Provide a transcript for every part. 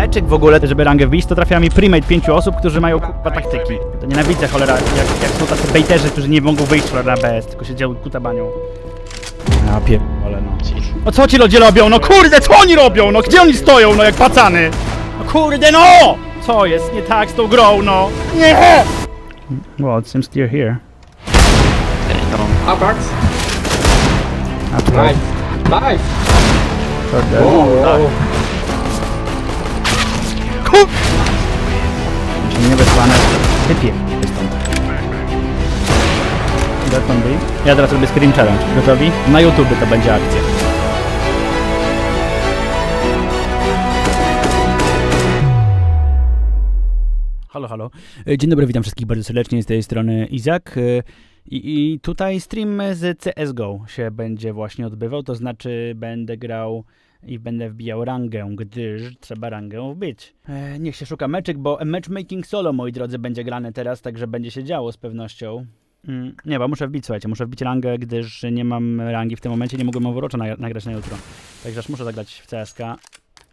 meczyk w ogóle, żeby rangę wbić, to trafia mi primate pięciu osób, którzy mają kurwa taktyki. To nienawidzę cholera, jak, jak są tacy bejterzy, którzy nie mogą wyjść cholera na BS, tylko siedział kutabanią. Ja pierdolę no. No co ci ludzie robią? No kurde, co oni robią? No gdzie oni stoją? No jak pacany? No kurde no! Co jest nie tak z tą grą, no? Nie! Well, it seems clear here. Apax. A tu kurde. Wow, wow. Kur... Czy nie wysłane? Typie. Death on B. Ja teraz robię screen challenge. Gotowi? Na YouTube to będzie akcja. Halo, halo. E, Dzień dobry, witam wszystkich bardzo serdecznie z tej strony Izak. E, I, I tutaj stream z CSGO się będzie właśnie odbywał, to znaczy będę grał i będę wbijał rangę, gdyż trzeba rangę wbić. E, niech się szuka meczek, bo matchmaking solo, moi drodzy, będzie grane teraz, także będzie się działo z pewnością. Mm, nie, bo muszę wbić, słuchajcie, muszę wbić rangę, gdyż nie mam rangi w tym momencie, nie mogłem Overwatcha na, nagrać na jutro. Także aż muszę zagrać w CSK.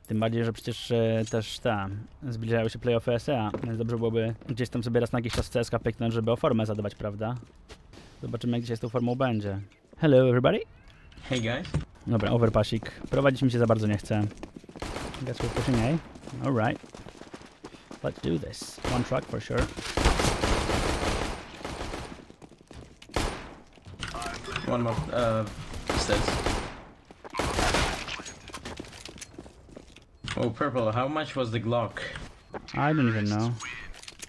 Tym bardziej, że przecież e, też ta, zbliżają się playoffy SEA, więc dobrze byłoby gdzieś tam sobie raz na jakiś czas CSK pyknąć, żeby o formę zadawać, prawda? Zobaczymy, jak dzisiaj z tą formą będzie. Hello, everybody. Hey guys. Dobra, overpassik. Prowadzić mi się za bardzo nie chce. Guess we're pushing A. Alright. Let's do this. One truck for sure. One more. Uh, stairs. Oh, purple. How much was the Glock? I don't even know.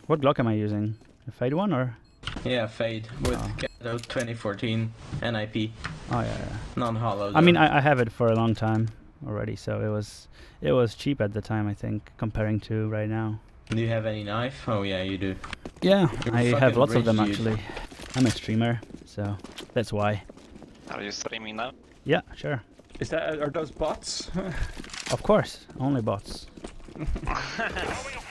What Glock am I using? A fade one or? Yeah, Fade with Oh. Cato 2014 NIP, Oh yeah. yeah. non-hollow. I mean. I, I have it for a long time already, so it was it was cheap at the time. I think comparing to right now. Do you have any knife? Oh yeah, you do. Yeah, You're I have lots of them rich, dude. actually. I'm a streamer, so that's why. Are you streaming now? Yeah, sure. Is that are those bots? Of course, only bots.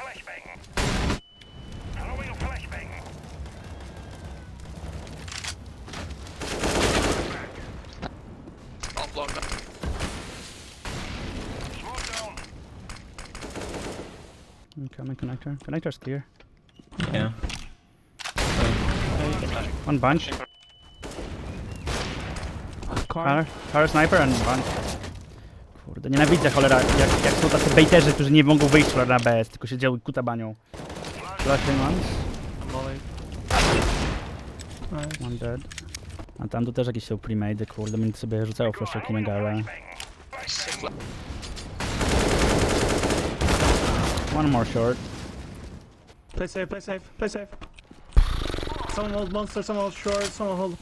Incoming connector. Connector's clear. Yeah. One bunch. Car. Car, sniper and bunch. Kurde, nienawidzę cholera, jak, jak są tacy bejterzy, którzy nie mogą wyjść cholera na BS, tylko siedziały kutabanią. Flashing once, Nice. one dead. A tam tu też jakieś są premade, kurde, będę sobie rzucało flashaki na galę. One more short. Play safe, play safe, play safe. Someone hold monster, someone hold short, someone hold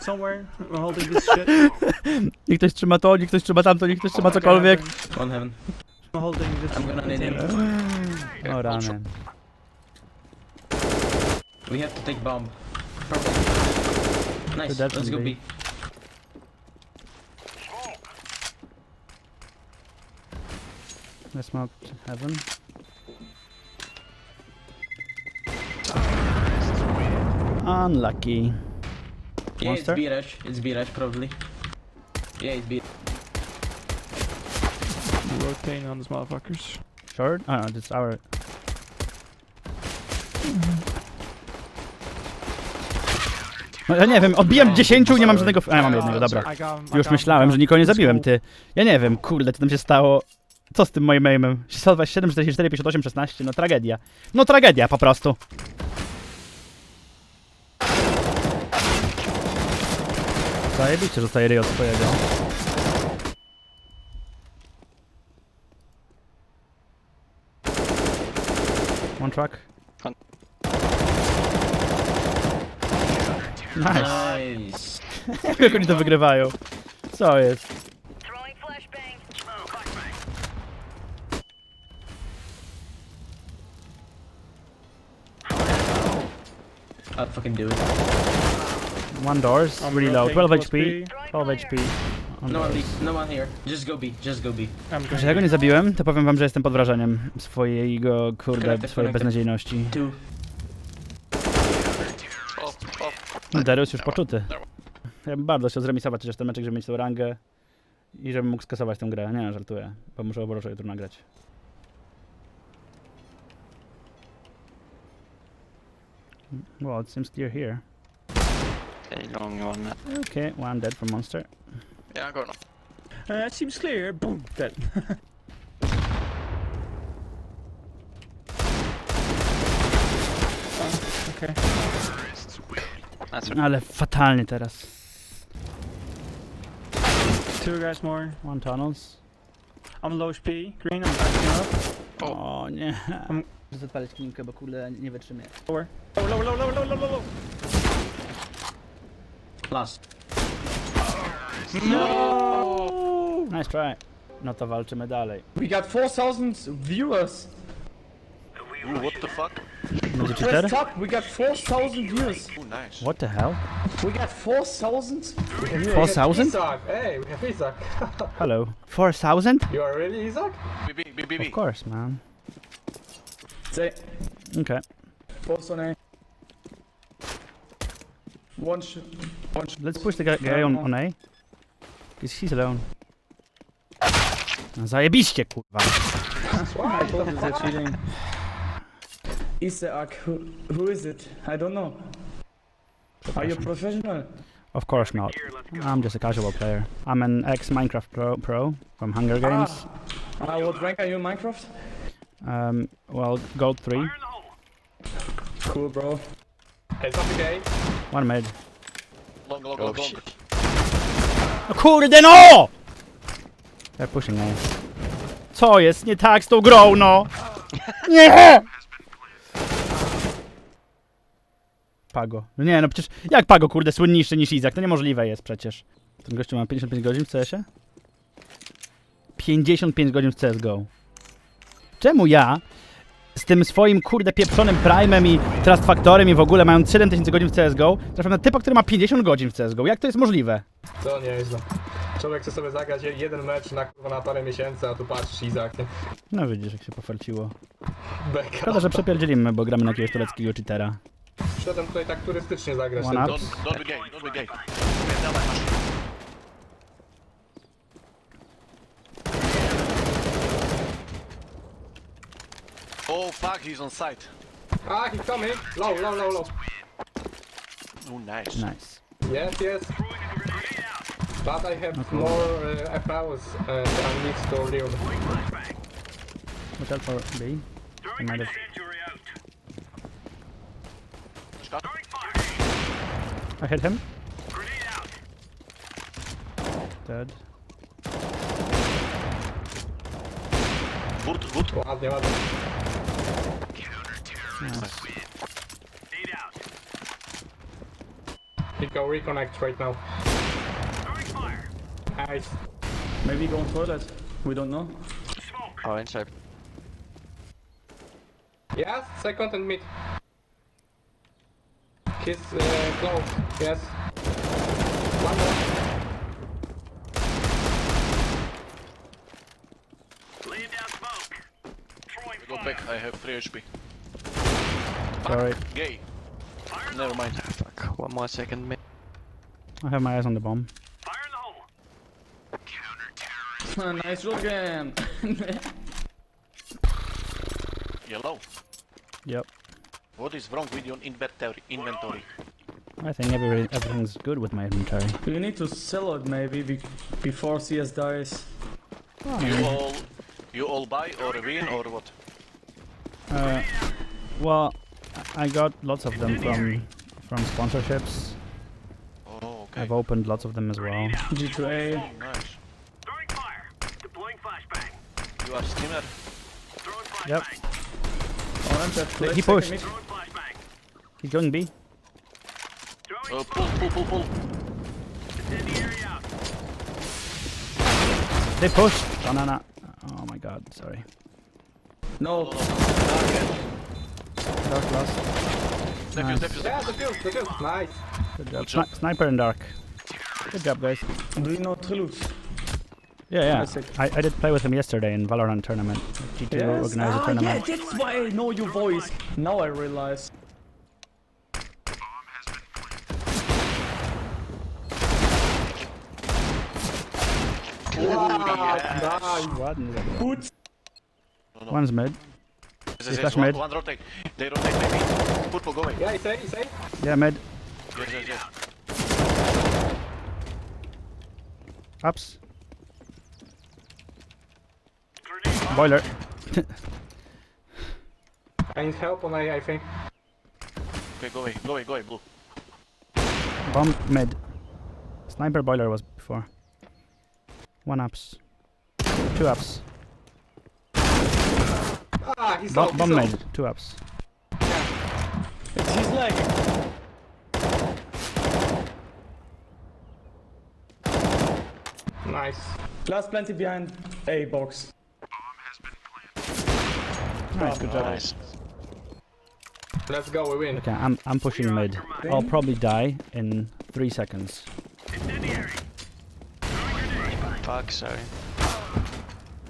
somewhere. We're holding this shit. Niech ktoś trzyma to, niech ktoś trzyma tamto, niech ktoś trzyma cokolwiek. One heaven. I'm holding this. I'm gonna need him. O rany. We have to take bomb. Purple. Nice. that's Let's go on B. I smoked heaven. Unlucky. Yeah, Monster? it's B rush. It's B rush probably. Yeah, it's B. Rotating on these motherfuckers. Short? Oh, no, it's our... No, ja nie wiem, odbijam 10 i nie mam żadnego... A, ja mam jednego, dobra. I got, I Już myślałem, że nikogo nie zabiłem, ty. Ja nie wiem, kurde, co tam się stało. Co z tym moim aimem? 127, 44, 58, 16, no tragedia. No tragedia po prostu. Zajebiście, że staje ryj od swojego. One truck. Con- Nice. Nice. Jak oni to wygrywają? Co jest? I'll fucking do it. One doors, I'm really low. rotating 12 towards HP. B. 12 HP. On No one, doors. no one here. Just go B. Just go B. I'm Że going. ja go nie zabiłem, to powiem wam, że jestem pod wrażeniem swojego, kurde, Connected, swojej connected. beznadziejności. Two. Darius już poczuty. Ja bym bardzo chciał zremisować chociaż ten meczek, żeby mieć tą rangę i żebym mógł skasować tę grę. Nie, żartuję, bo muszę Overwatcha jutro nagrać. Well, it seems clear here. Okay, long one. Okay, one dead from monster. Yeah, I go now. Uh, it seems clear. Boom. Dead. oh, okay. That's it. Ale fatalnie teraz. Two guys more. One tunnels. I'm low HP. Green, I'm backing up. O nie. Muszę zapalić klinkę, bo kurde nie wytrzymię. Lower. Lower, lower, lower, lower, lower, lower. Last. No! Nice try. No to walczymy dalej. We got 4,000 viewers. Ooh, what the fuck? Będzie Press cheater? top, we got 4,000 viewers. Ooh, nice. What the hell? We got 4,000? 4,000? Hey, we have Isaac. Hello. 4,000? you are really Isaac? BB, BB, Of course, man. Say, Okay. both on A. One sh one sh Let's push the guy, guy on, on A. Because he's alone. No, zajebiście, kurwa. I told you they're cheating. Isaac, who, who is it? I don't know. Are you professional? Of course not. I'm just a casual player. I'm an ex-Minecraft pro, pro from Hunger Games. Uh, what rank are you in Minecraft? Um, well, gold 3. Cool, bro. Hey, something gay. One mid. Long, long, Oh, long, long. shit. O kurde no! They're pushing A. Co jest nie tak z tą grą, no? Nie! Pago. No nie, no przecież jak Pago, kurde, słynniejszy niż Izak? To niemożliwe jest przecież. Ten gościu ma 55 godzin w CS-ie? 55 godzin w CSGO. Czemu ja z tym swoim, kurde, pieprzonym Prime'em i Trust Factorem i w ogóle mając 7000 godzin w CSGO, trafiam na typa, który ma 50 godzin w CSGO? Jak to jest możliwe? To nieźle. Człowiek chce sobie zagrać jeden mecz na, kurwa, na parę miesięcy, a tu patrz, Izak? No widzisz, jak się pofarciło. Beka. Szkoda, że przepierdzielimy, bo gramy na jakiegoś tureckiego cheatera. Przyszedłem tutaj tak turystycznie zagrać. One up. Don't, don't be gay, don't be gay. Okay, dawaj, masz. Oh fuck, he's on site. Ah, he's coming! Low, low, low, low. Oh, nice. Nice. Yes, yes. But I have more uh, FLs and I need to reload. Hotel for B. I I hit him. Dead. Good, good. Ładnie, ładnie. Nice. He go reconnect right now. Nice. Maybe going toilet. We don't know. Oh, inside. Yes, second and mid. Kiss uh, close. Yes. One more. Lay down smoke. Go back, I have 3 HP. Sorry. Gay. Never mind. Fuck, one more second. I have my eyes on the bomb. nice roll again. Yellow. Yep. What is wrong with your inventory? Inventory. I think every, everything's good with my inventory. you need to sell it maybe be before CS dies. You all, you all buy or win or what? Uh, well, I I got lots of them from from sponsorships. Oh, okay. I've opened lots of them as well. G2A. Oh, nice. You are streamer. Yep. Orange at He flex, pushed. Second He's going B. Uh, pull, pull, pull, pull. They pushed. Banana. Oh my god, sorry. No. Dark lost. Defuse, defuse, Yeah, the field, the field. Nice. Good job. Sni- sniper and dark. Good job, guys. Do you know Trilux? Yeah, yeah. That's it. I, I did play with him yesterday in Valorant tournament. G2 organized a Ah, yeah, that's why I know your voice. Now I realize. Good. One's mid. Is yes, flash yes. One, mid. one rotate. They rotate maybe. Purple, go away. Yeah, he's A, he's A. Yeah, mid. Yes, yes, yes. Ups. Boiler. I need help on A, I think. Okay, go away, go away, go away, blue. Bomb mid. Sniper boiler was before. One ups. Two ups. Ah, he's Bomb, out, bomb he's mid. out. Two ups. It's his leg. Nice. Last plenty behind A box. Nice, good job. Nice. Let's go, we win. Okay, I'm I'm pushing mid. I'll probably die in three seconds. Fuck, sorry.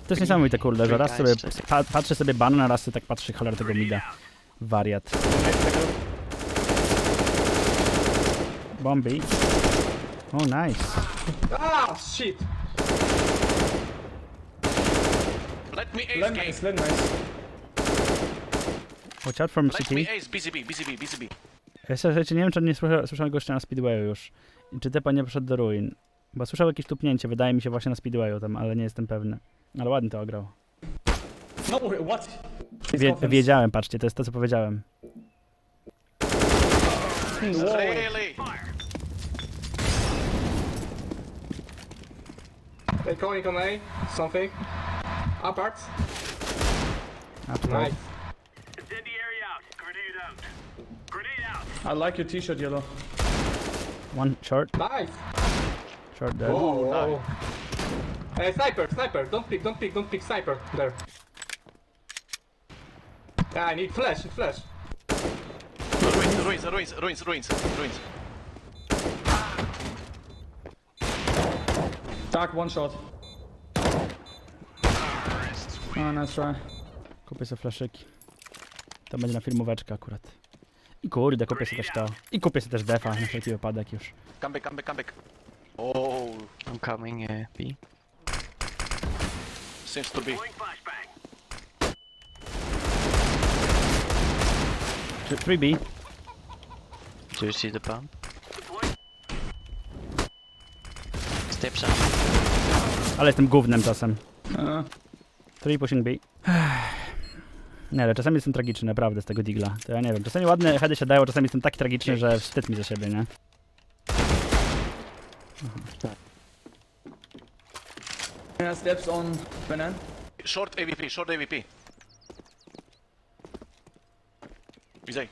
To jest niesamowite, kurde, że raz sobie pa patrzę sobie banan, a raz sobie tak patrzy cholera tego mida. Wariat. Bombi. Oh, nice. Ah, shit. Let me ace Let game. nice, let nice. Watch out from Let city. me ace BCB, BCB, BCB. Ja słuchajcie, nie wiem, czy nie słyszał, słyszał gościa na Speedwayu już. I czy Tepa nie poszedł do ruin. Bo słyszał jakieś tupnięcie, wydaje mi się właśnie na Speedwayu tam, ale nie jestem pewny. Ale ładnie to ograł. No, what? Wie, wiedziałem, patrzcie, to jest to, co powiedziałem. Really? They calling on A. Something. Apart. A, Nice. I like your t-shirt, yellow. One short, Nice. Short dead. Oh, no. Hey, sniper, sniper. Don't pick, don't pick, don't pick sniper. There. Yeah, I need flash, flash. Ruins, ruins, ruins, ruins, ruins, ruins. Dark one shot. Oh, nice try. Kupię sobie flaszyki. To będzie na filmóweczkę akurat. I kurde, kupię sobie też to. I kupię sobie też defa na wszelki wypadek już. Come back, come back, come back. Oh, I'm coming, uh, B. seems to be. Tr- 3B. Do you see the bomb? Steps up. Ale jestem gównem czasem. Uh, 3 pushing B. Nie, ale czasami jestem tragiczny, naprawdę, z tego digla. To ja nie wiem. Czasami ładne heady się dają, czasami jestem tak tragiczny, że wstyd mi za siebie, nie? Yeah, steps on banan. Short AVP, short AVP. Bizay.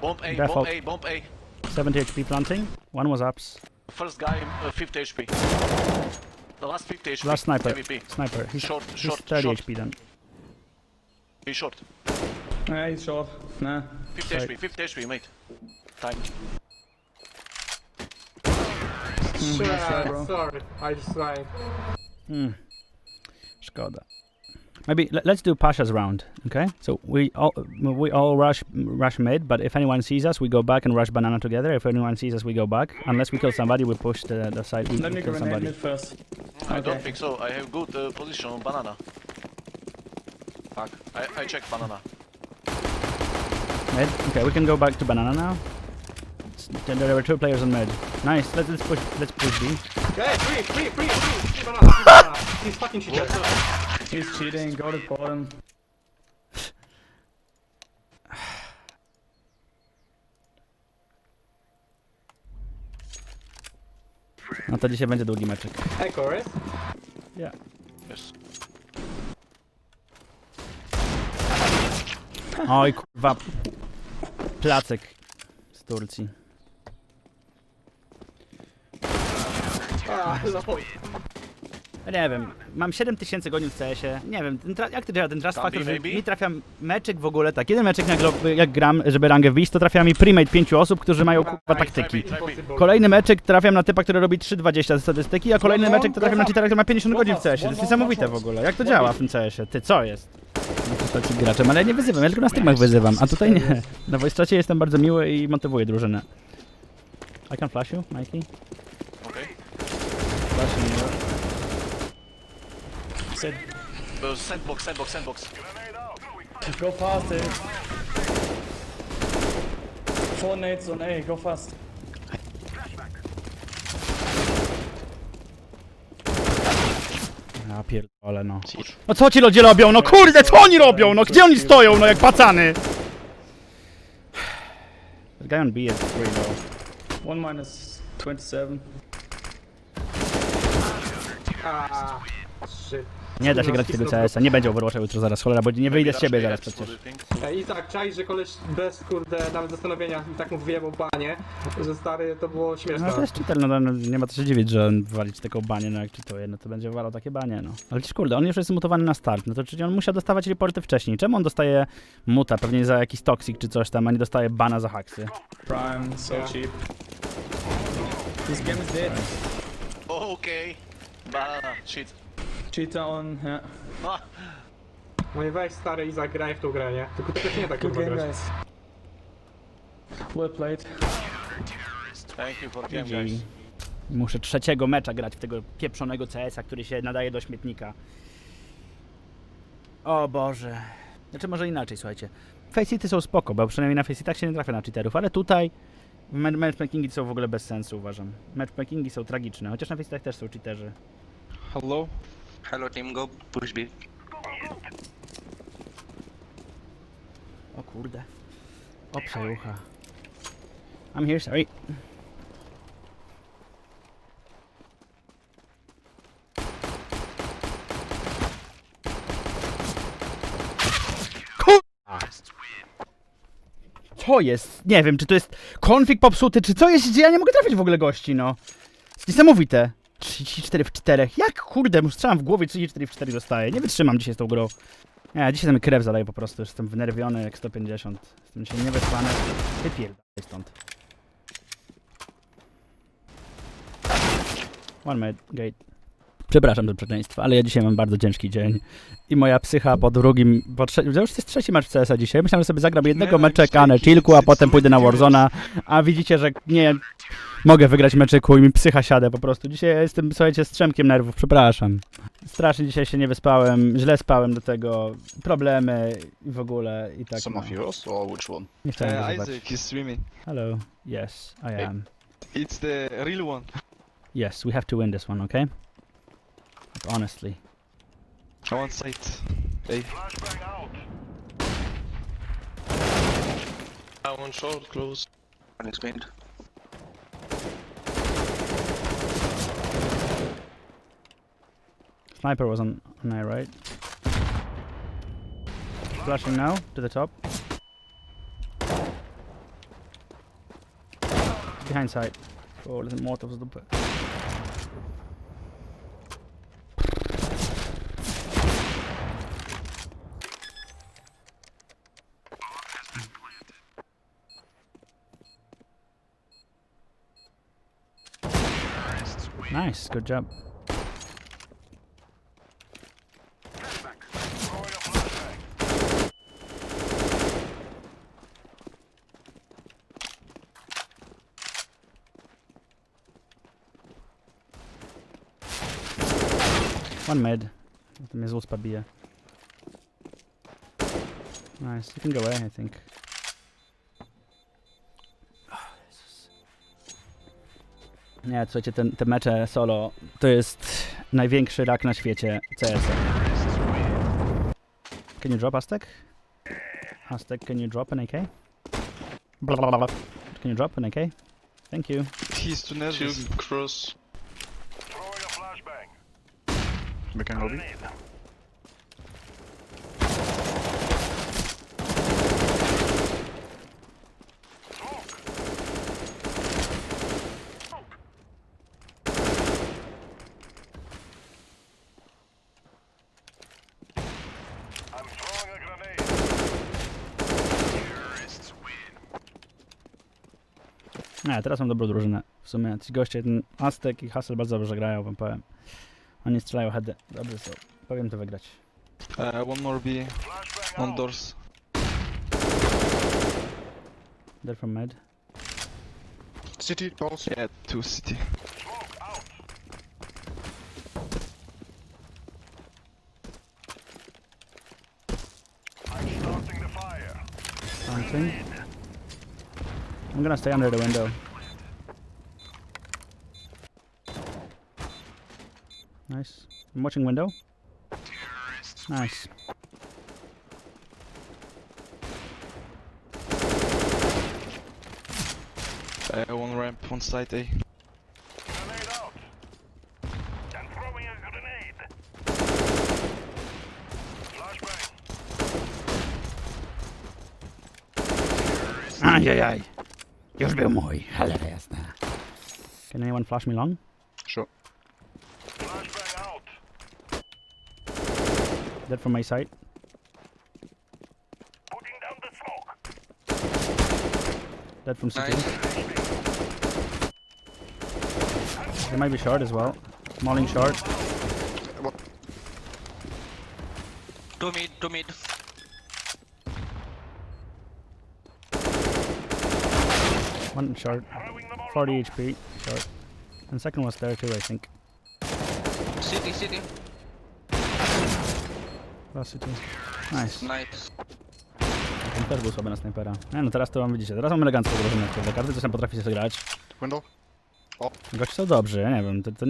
Bomb A, Default. bomb A, bomb A. 70 HP planting. One was ups. First guy, uh, 50 HP. The last 50 HP. Last sniper. AVP. Sniper. He's, Short, he's short, 30 short. HP then. He's short. Yeah, he's short. Nah. 50 Sorry. HP, 50 HP, mate. Time. Sure, bro. sorry. I just tried. Hmm. Szkoda. Maybe le- let's do Pasha's round, okay? So we all we all rush rush mid, but if anyone sees us, we go back and rush banana together. If anyone sees us, we go back. Unless we kill somebody, we push the, the side. We, Let me kill grenade somebody. mid first. I don't think so. I have good uh, position on banana. Fuck. I, I check banana. Mid. Okay, we can go back to banana now. There were two players on mid. Nice. Let's, let's push. Let's push B. Yeah, free, free, free, free. He's fucking cheater. He's cheating. Go to bottom. No to dzisiaj będzie długi meczek. Hey, chorus. Yeah. Yes. Oj kurwa. Placek z Turcji. No. Nie wiem, mam 7000 godzin w CS-ie. Nie wiem, ten tra- jak to działa ten trust factor, że mi trafia meczyk w ogóle tak. Jeden meczyk jak, jak gram, żeby rangę wbić, to trafia mi primate pięciu osób, którzy mają kurwa taktyki. Kolejny meczyk trafiam na typa, który robi 3,20 ze statystyki, a kolejny No, no, meczek to trafiam na cheatera, który ma 50 go godzin w CS-ie. To jest niesamowite w ogóle. Jak to działa w tym CS-ie? Ty, co jest? No to jest taki graczem, ale ja nie wyzywam, ja tylko na streamach wyzywam, a tutaj nie. Na voice jestem bardzo miły i motywuję drużynę. I can flash you, Mikey? Okay. Flash you. Sit. Uh, sandbox, sandbox, sandbox. Go fast, eh? Four nades on A, go fast. Ja pierdolę, no. No co ci ludzie robią? No kurde, co oni robią? No gdzie oni stoją? No jak pacany! The guy on B is free though. One minus 27. Shit. Nie da się grać w tego CS-a, nie będzie Overwatcha jutro zaraz, cholera, bo nie wyjdę z ciebie zaraz przecież. Ej, I tak, czaj, że koleś bez kurde nawet zastanowienia i tak mu wyjebał panie, że stary to było śmieszne. No to jest cheater, no, no nie ma co się dziwić, że on walić taką banię, no jak cheatuje, no to będzie walał takie banie, no. Ale przecież kurde, on już jest mutowany na start, no to czyli on musiał dostawać reporty wcześniej. Czemu on dostaje muta, pewnie za jakiś toxic czy coś tam, a nie dostaje bana za haksy? Prime, so Yeah. cheap. This game is dead. Okay. Banana, shit. On, yeah. Ah, No i weź stary i zagraj w tą grę, nie? Tylko to się nie tak Good kurwa game, grać. guys. Well played. thank you for game, guys. Muszę trzeciego mecza grać w tego pieprzonego CS-a, który się nadaje do śmietnika. O Boże. Znaczy może inaczej, słuchajcie. Faceity są spoko, bo przynajmniej na Faceitach się nie trafia na cheaterów, ale tutaj ma- matchmakingi są w ogóle bez sensu, uważam. Matchmakingi są tragiczne, chociaż na Faceitach też są cheaterzy. Hello? Hello team, go push B. O kurde. O przejucha. I'm here, sorry. Co jest? Nie wiem, czy to jest konfig popsuty, czy co jest, że ja nie mogę trafić w ogóle gości, no. Jest niesamowite. 34 w 4. Jak kurde, mu strzelam w głowie 34 w 4 dostaję. Nie wytrzymam dzisiaj z tą grą. Nie, dzisiaj mi krew zadaje po prostu, jestem wnerwiony jak 150. Jestem dzisiaj niewyspany. Wypierdalaj stąd. One mid, gate. Przepraszam za przekleństwo, ale ja dzisiaj mam bardzo ciężki dzień. I moja psycha po drugim, po trzecim, to już jest trzeci mecz CS-a dzisiaj. Myślałem, że sobie zagram jednego meczeka na chillku, a potem pójdę na Warzona. A widzicie, że nie mogę wygrać meczyku i mi psycha siada po prostu. Dzisiaj ja jestem, słuchajcie, strzemkiem nerwów, przepraszam. Strasznie dzisiaj się nie wyspałem, źle spałem do tego, problemy i w ogóle i tak. Some no. of yours or which one? Nie chciałem Uh, wyzywać. Isaac is streaming. Hello. Yes, I am. It's the real one. Yes, we have to win this one, okay? Like, honestly. On site. Hey. want short, close. One is mid. Sniper was on, on A, right? Flashing now to the top. Behind side. O, ale ten młotów z dupy. Nice, good job. One med. Z uspa bije. Nice, you can go away, I think. Nie, słuchajcie, ten, te mecze solo to jest największy rak na świecie CS. Can you drop Aztek? Aztek, can you drop an AK? Can you drop an AK? Thank you. He's nervous. cross. We can lobby. Nie, teraz mam dobrą drużynę. W sumie ci goście, ten Aztek i Hassel bardzo dobrze grają, wam powiem. Oni strzelają heady. Dobrze są. Powiem to wygrać. Uh, one more B. On doors. They're from mid. City also. Yeah, two city. I'm gonna stay under the window. Nice. I'm watching window. Nice. Uh, one ramp, one side A. Ajajaj. Już był mój, ale jasne. Can anyone flash me long? Sure. Flashbang out. Dead from my side. Dead from city. Nice. They might be short as well. Mauling short. Two mid, two mid. One short. 40 HP. Short. And second was there too, I think. City, city. Last city. Nice. Nice. Ten też był słaby na snajpera. Nie no, teraz to mam, widzicie, teraz mam elegancko drużynę, kurde. Każdy coś tam potrafi sobie grać. Window. Goście są dobrzy, ja nie wiem, to, to...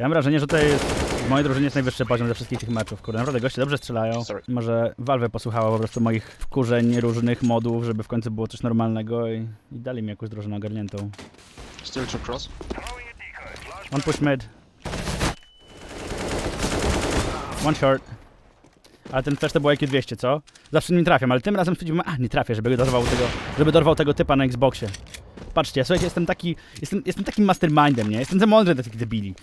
Ja mam wrażenie, że tutaj jest, w mojej drużynie jest najwyższy poziom ze wszystkich tych meczów, kurde. Naprawdę goście dobrze strzelają. Może Valve posłuchała po prostu moich wkurzeń różnych modów, żeby w końcu było coś normalnego i, i dali mi jakąś drużynę ogarniętą. Still two cross. One push mid. One short. Ale ten też to było IQ 200, co? Zawsze nim trafiam, ale tym razem stwierdziłem, a nie trafię, żeby dorwał tego, żeby dorwał tego typa na Xboxie. Patrzcie, słuchajcie, jestem taki, jestem, jestem takim mastermindem, nie? Jestem za mądry dla tych debili.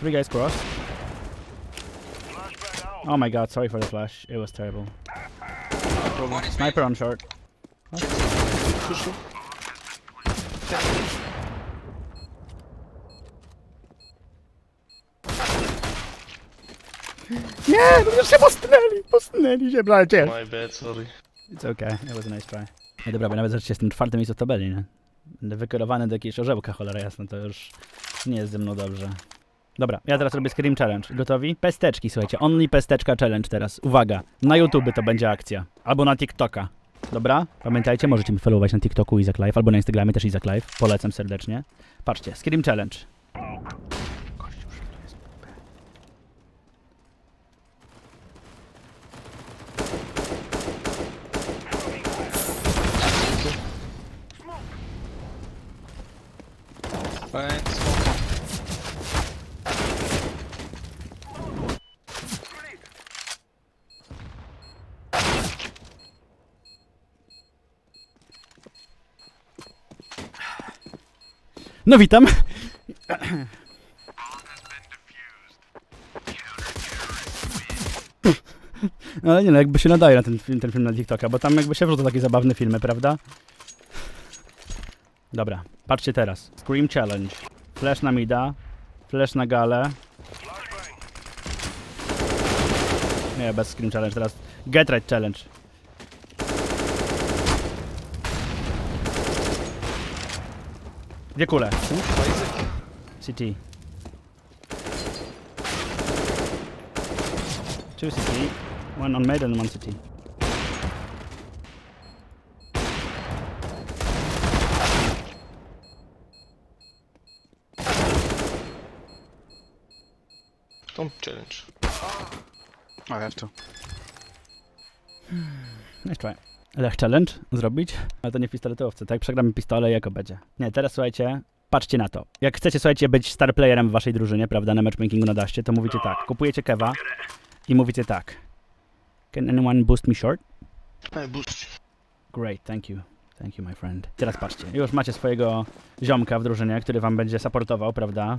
Three guys cross. Oh my god, sorry for the flash. It was terrible. Sniper on short. Nie, no już się postnęli, postnęli się, bracie. My bad, sorry. It's okay, it was a nice try. Nie dobra, bo nawet zaczęcie jestem czwartym miejscu w tabeli, nie? Będę wykierowany do jakiejś orzełka, cholera jasna, to już nie jest ze mną dobrze. Dobra, ja teraz robię Scream Challenge. Gotowi? Pesteczki, słuchajcie, only pesteczka challenge teraz. Uwaga, na YouTube to będzie akcja. Albo na TikToka. Dobra? Pamiętajcie, możecie mi followować na TikToku Izak Live, albo na Instagramie też Izak Live. Polecam serdecznie. Patrzcie, Scream Challenge. Gościu, że to jest B. And smoke. No witam. Ale nie no, jakby się nadaje na ten film, ten film na TikToka, bo tam jakby się wrzuca takie zabawne filmy, prawda? Dobra, patrzcie teraz. Scream Challenge. Flash na mida, flash na galę. Nie, bez Scream Challenge teraz. Get Right Challenge. Dwie kule. CT. Two CT. One on mid and one CT. Don't challenge. I have to. Nice try. Lech challenge zrobić, ale to nie w pistoletowce, tak? Przegramy pistole jako będzie. Nie, teraz słuchajcie, patrzcie na to. Jak chcecie, słuchajcie, być star playerem w waszej drużynie, prawda, na matchmakingu na daście, to mówicie tak. Kupujecie kewa i mówicie tak. Can anyone boost me short? I boost. Great, thank you. Thank you, my friend. Teraz patrzcie, już macie swojego ziomka w drużynie, który wam będzie supportował, prawda?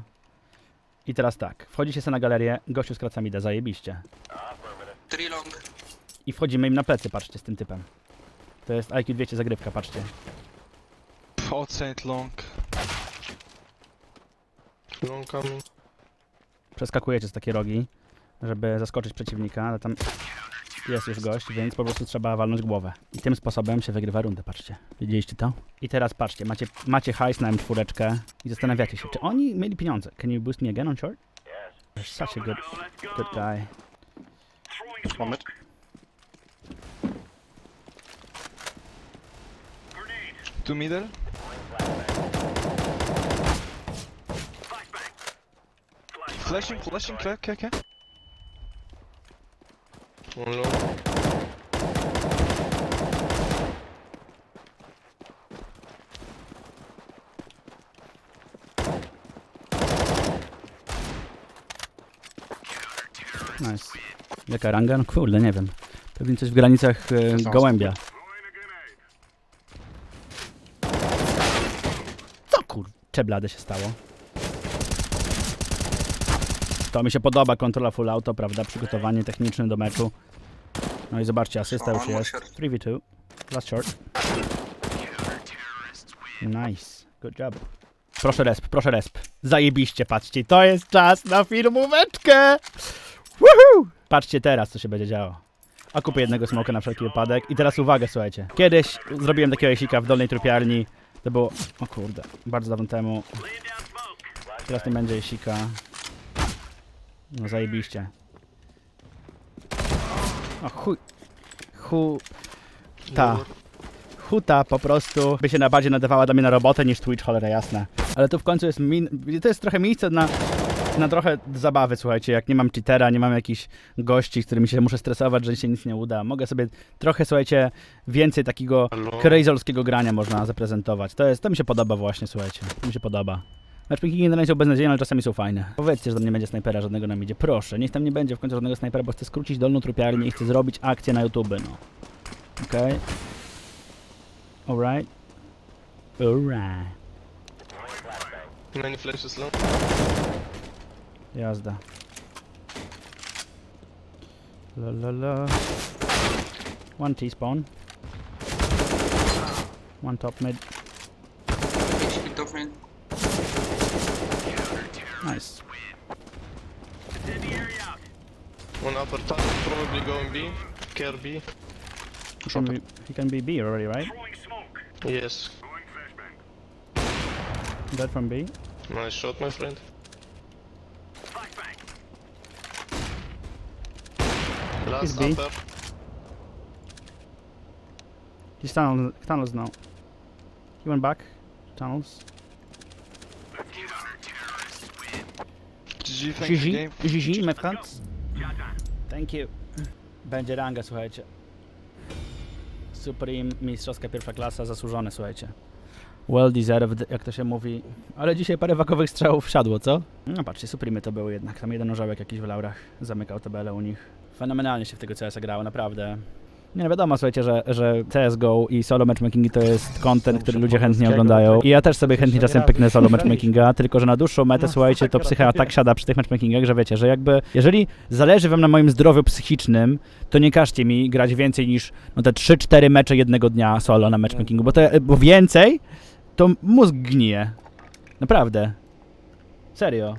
I teraz tak, wchodzicie sobie na galerię, gościu skraca mida, zajebiście. Three long. I wchodzimy im na plecy, patrzcie, z tym typem. To jest IQ 200 zagrywka, patrzcie. Outside long. Long coming. Przeskakujecie z takie rogi, żeby zaskoczyć przeciwnika, ale tam jest już gość, więc po prostu trzeba walnąć głowę. I tym sposobem się wygrywa rundę, patrzcie. Widzieliście to? I teraz patrzcie, macie, macie hajs na M4 i zastanawiacie się, czy oni mieli pieniądze. Can you boost me again on short? You're such a good, good guy. One Two middle. Flashing, flashing, clear, clear, clear. One low. Nice. Jaka ranga? No kurde, nie wiem. Pewnie coś w granicach e, gołębia. Co kurcze blade się stało? To mi się podoba, kontrola full auto, prawda? Przygotowanie techniczne do meczu. No i zobaczcie, asysta już jest. 3v2. Last short. Nice. Good job. Proszę resp, proszę resp. Zajebiście, patrzcie. To jest czas na filmóweczkę! Woohoo! Patrzcie teraz, co się będzie działo. A kupię jednego smoka na wszelki wypadek. I teraz uwaga, słuchajcie. Kiedyś zrobiłem takiego jesika w dolnej trupiarni. To było, o kurde, bardzo dawno temu. Teraz nie będzie jesika. No zajebiście. O chuj. Hu... Ta. Huta po prostu by się na bardziej nadawała dla mnie na robotę niż Twitch, cholera jasna. Ale tu w końcu jest min... To jest trochę miejsce na na trochę zabawy, słuchajcie, jak nie mam cheatera, nie mam jakichś gości, którymi się muszę stresować, że się nic nie uda. Mogę sobie trochę, słuchajcie, więcej takiego crazolskiego grania można zaprezentować. To jest, to mi się podoba właśnie, słuchajcie, to mi się podoba. Matchmakingi na razie są beznadziejne, ale czasami są fajne. Powiedzcie, że tam nie będzie snajpera żadnego nam idzie. Proszę, niech tam nie będzie w końcu żadnego snajpera, bo chcę skrócić dolną trupiarnię i chcę zrobić akcję na YouTube, no. Okej. Alright. Alright. Many flashes. Jazda. La la la. One T-spawn. One top mid. HP top mid. Nice. One upper tunnel, probably going B. Care B. He can, be, he can be B already, right? Yes. Dead from B. Nice shot, my friend. Last B. upper. He's tunnel, tunnels now. He went back. Tunnels. GG, thank you, GG. game. GG, my friends. Thank you. Będzie ranga, słuchajcie. Supreme, mistrzowska pierwsza klasa, zasłużone, słuchajcie. Well deserved, jak to się mówi. Ale dzisiaj parę wakowych strzałów wsiadło, co? No patrzcie, Supreme to były jednak. Tam jeden orzełek jakiś w laurach zamykał tabelę u nich. Fenomenalnie się w tego CS grało, naprawdę. Nie no wiadomo, słuchajcie, że, że CSGO i solo matchmakingi to jest content, który ludzie chętnie oglądają. I ja też sobie chętnie czasem pyknę solo matchmakinga, tylko że na dłuższą metę, słuchajcie, to psycha tak siada przy tych matchmakingach, że wiecie, że jakby, jeżeli zależy wam na moim zdrowiu psychicznym, to nie każcie mi grać więcej niż no te 3-4 mecze jednego dnia solo na matchmakingu, bo, to, bo więcej, to mózg gnije. Naprawdę. Serio.